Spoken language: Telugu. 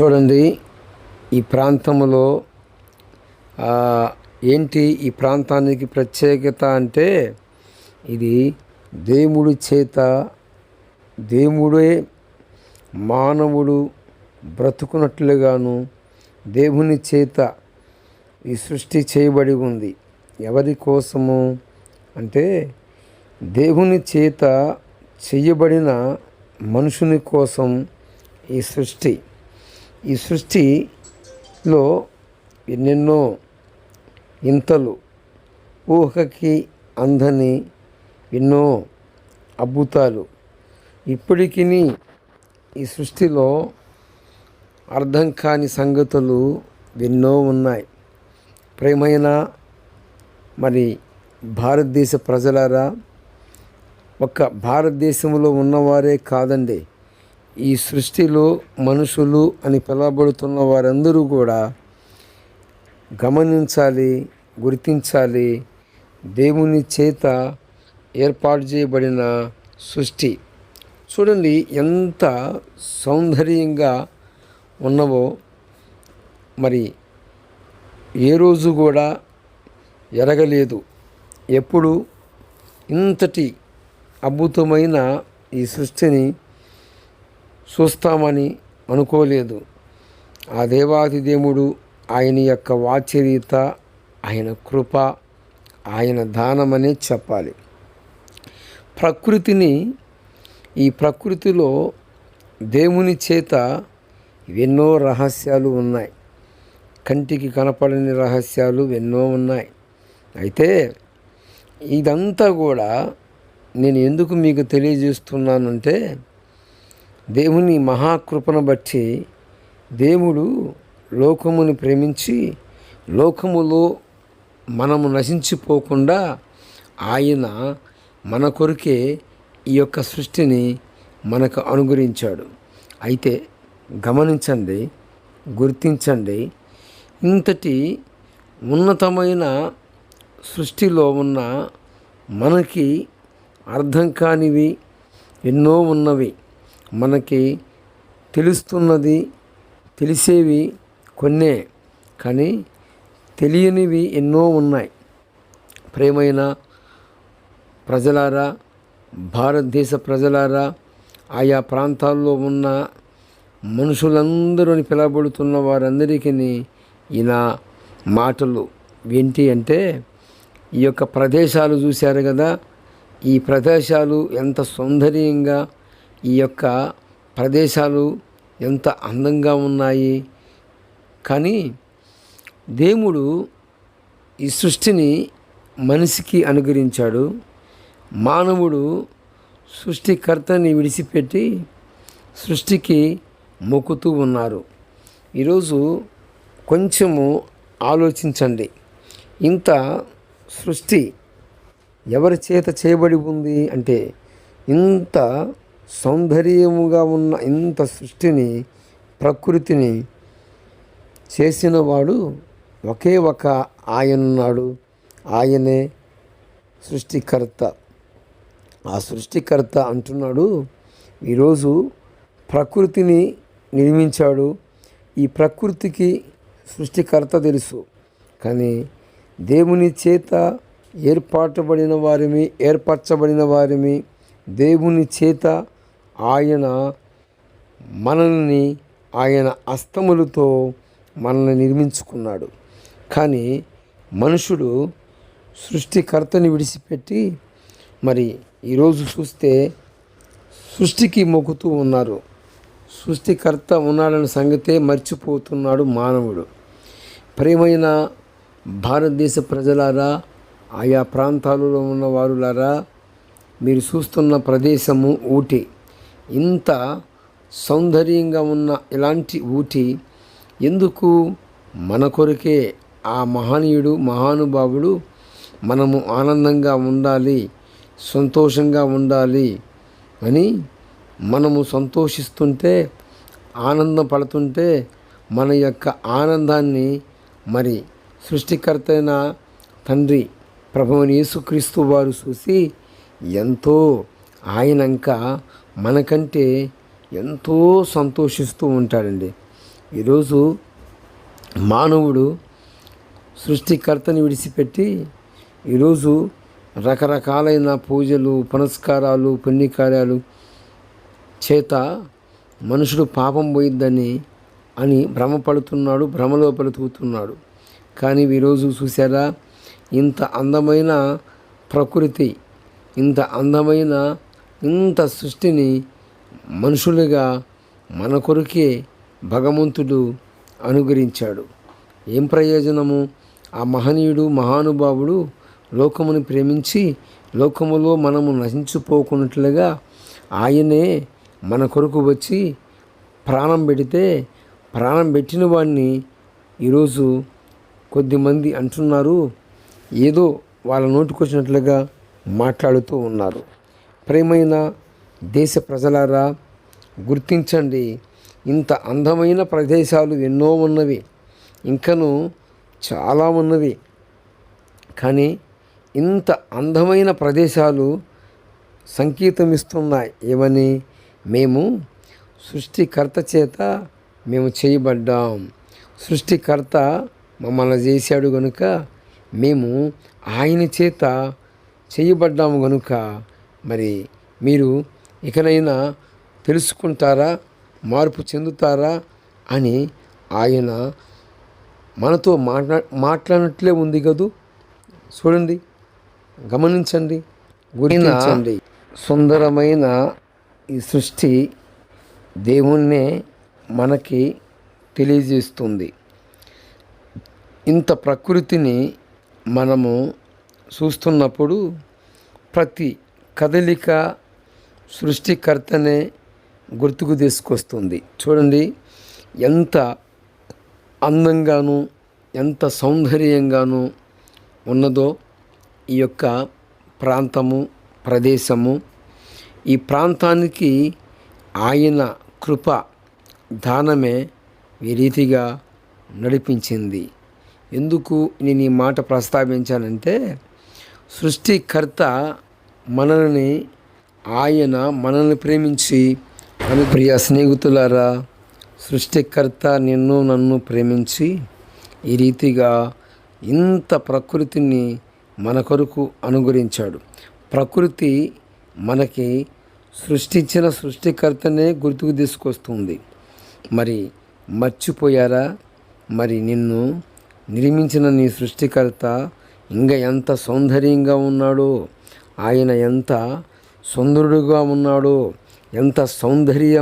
చూడండి ఈ ప్రాంతంలో ఏంటి ఈ ప్రాంతానికి ప్రత్యేకత అంటే ఇది దేవుడి చేత దేవుడే మానవుడు బ్రతుకున్నట్లుగాను దేవుని చేత ఈ సృష్టి చేయబడి ఉంది. ఎవరి కోసము అంటే దేవుని చేత చేయబడిన మనుషుని కోసం ఈ సృష్టి. ఈ సృష్టిలో ఎన్నెన్నో ఇంతలు ఊహకి అందని ఎన్నో అద్భుతాలు. ఇప్పటికీ ఈ సృష్టిలో అర్థం కాని సంగతులు ఎన్నో ఉన్నాయి. ప్రేమైన మరి భారతదేశ ప్రజలారా ఒక్క భారతదేశంలో ఉన్నవారే కాదండి. ఈ సృష్టిలో మనుషులు అని పిలవబడుతున్న వారందరూ కూడా గమనించాలి గుర్తించాలి. దేవుని చేత ఏర్పాటు చేయబడిన సృష్టి. చూడండి ఎంత సౌందర్యంగా ఉన్నవో మరి ఏ రోజు కూడా ఎరగలేదు. ఎప్పుడు ఇంతటి అద్భుతమైన ఈ సృష్టిని చూస్తామని అనుకోలేదు. ఆ దేవాదిదేవుడు ఆయన యొక్క వాచరీత ఆయన కృప ఆయన దానమనే చెప్పాలి. ప్రకృతిని ఈ ప్రకృతిలో దేవుని చేత ఎన్నో రహస్యాలు ఉన్నాయి. కంటికి కనపడని రహస్యాలు ఎన్నో ఉన్నాయి. అయితే ఇదంతా కూడా నేను ఎందుకు మీకు తెలియజేస్తున్నానంటే దేవుని మహాకృపను బట్టి దేవుడు లోకముని ప్రేమించి లోకములో మనము నశించిపోకుండా ఆయన మన కొరికే ఈ యొక్క సృష్టిని మనకు అనుగ్రహించాడు. అయితే గమనించండి గుర్తించండి. ఇంతటి ఉన్నతమైన సృష్టిలో ఉన్న మనకి అర్థం కానివి ఎన్నో ఉన్నవి. మనకి తెలుస్తున్నది తెలిసేవి కొన్నే కానీ తెలియనివి ఎన్నో ఉన్నాయి. ప్రేమైన ప్రజలారా భారతదేశ ప్రజలారా ఆయా ప్రాంతాల్లో ఉన్న మనుషులందరూ పిలబడుతున్న పిలవబడుతున్న వారందరికీ ఈయన మాటలు ఏంటి అంటే ఈ యొక్క ప్రదేశాలు చూశారు కదా ఈ ప్రదేశాలు ఎంత సౌందర్యంగా ఈ యొక్క ప్రదేశాలు ఎంత అందంగా ఉన్నాయి. కానీ దేవుడు ఈ సృష్టిని మనిషికి అనుగ్రహించాడు. మానవుడు సృష్టికర్తని విడిచిపెట్టి సృష్టికి మొక్కుతూ ఉన్నారు. ఈరోజు కొంచెము ఆలోచించండి. ఇంత సృష్టి ఎవరి చేత చేయబడి ఉంది అంటే ఇంత సౌందర్యముగా ఉన్న ఇంత సృష్టిని ప్రకృతిని చేసినవాడు ఒకే ఒక ఆయన ఉన్నాడు ఆయనే సృష్టికర్త. ఆ సృష్టికర్త అంటున్నాడు ఈరోజు ప్రకృతిని నిర్మించాడు. ఈ ప్రకృతికి సృష్టికర్త తెలుసు. కానీ దేవుని చేత ఏర్పాటబడిన వారిమి ఏర్పరచబడిన వారిమి దేవుని చేత ఆయన మనల్ని ఆయన అస్తములతో మనల్ని నిర్మించుకున్నాడు. కానీ మనుషుడు సృష్టికర్తని విడిచిపెట్టి మరి ఈరోజు చూస్తే సృష్టికి మొక్కుతూ ఉన్నారు. సృష్టికర్త ఉన్నాడన్న సంగతే మర్చిపోతున్నాడు మానవుడు. ప్రేమైన భారతదేశ ప్రజలారా ఆయా ప్రాంతాలలో ఉన్న వారులారా మీరు చూస్తున్న ప్రదేశము ఊటీ. ఇంత సౌందర్యంగా ఉన్న ఇలాంటి ఊటీ ఎందుకు మన కొరకే ఆ మహనీయుడు మహానుభావుడు మనము ఆనందంగా ఉండాలి సంతోషంగా ఉండాలి అని మనము సంతోషిస్తుంటే ఆనందం పడుతుంటే మన యొక్క ఆనందాన్ని మరి సృష్టికర్త అయిన తండ్రి ప్రభువుని యేసుక్రీస్తు వారు చూసి ఎంతో ఆయనంక మనకంటే ఎంతో సంతోషిస్తూ ఉంటాడండి. ఈరోజు మానవుడు సృష్టికర్తని విడిచిపెట్టి ఈరోజు రకరకాలైన పూజలు పునస్కారాలు పుణ్యకార్యాలు చేత మనుషుడు పాపం పోయిద్దని అని భ్రమపడుతున్నాడు భ్రమలో బ్రతుకుతున్నాడు. కానీ ఈరోజు చూసారా ఇంత అందమైన ప్రకృతి ఇంత అందమైన ఇంత సృష్టిని మనుషులుగా మన కొరకే భగవంతుడు అనుగ్రహించాడు. ఏం ప్రయోజనము? ఆ మహనీయుడు మహానుభావుడు లోకముని ప్రేమించి లోకములో మనము నశించిపోకున్నట్లుగా ఆయనే మన కొరకు వచ్చి ప్రాణం పెడితే ప్రాణం పెట్టిన వాడిని ఈరోజు కొద్దిమంది అంటున్నారు. ఏదో వాళ్ళ నోటికొచ్చినట్లుగా మాట్లాడుతూ ఉన్నారు. ప్రేమైన దేశ ప్రజలారా గుర్తించండి ఇంత అందమైన ప్రదేశాలు ఎన్నో ఉన్నవి ఇంకను చాలా ఉన్నవి. కానీ ఇంత అందమైన ప్రదేశాలు సంకేతం ఇస్తున్నాయి ఏమని మేము సృష్టికర్త చేత మేము చేయబడ్డాం. సృష్టికర్త మమ్మల్ని చేశాడు గనుక మేము ఆయన చేత చేయబడ్డాము గనుక మరి మీరు ఇకనైనా తెలుసుకుంటారా? మార్పు చెందుతారా? అని ఆయన మనతో మాట్లా మాట్లాడినట్లే ఉంది కదూ? చూడండి గమనించండి. గురించండి సుందరమైన ఈ సృష్టి దేవుణ్ణే మనకి తెలియజేస్తుంది. ఇంత ప్రకృతిని మనము చూస్తున్నప్పుడు ప్రతి కదలిక సృష్టికర్తనే గుర్తుకు తీసుకొస్తుంది. చూడండి ఎంత అందంగాను ఎంత సౌందర్యంగాను ఉన్నదో ఈ యొక్క ప్రాంతము ప్రదేశము. ఈ ప్రాంతానికి ఆయన కృప దానమే ఈ రీతిగా నడిపించింది. ఎందుకు నేను ఈ మాట ప్రస్తావించానంటే సృష్టికర్త మనల్ని ఆయన మనల్ని ప్రేమించి అని ప్రియ స్నేహితులారా సృష్టికర్త నిన్ను నన్ను ప్రేమించి ఈ రీతిగా ఇంత ప్రకృతిని మన కొరకు అనుగ్రహించాడు. ప్రకృతి మనకి సృష్టించిన సృష్టికర్తనే గుర్తుకు తీసుకొస్తుంది. మరి మర్చిపోయారా? మరి నిన్ను నిర్మించిన నీ సృష్టికర్త ఇంకా ఎంత సౌందర్యంగా ఉన్నాడో! ఆయన ఎంత సుందరుడుగా ఉన్నాడో ఎంత సౌందర్యం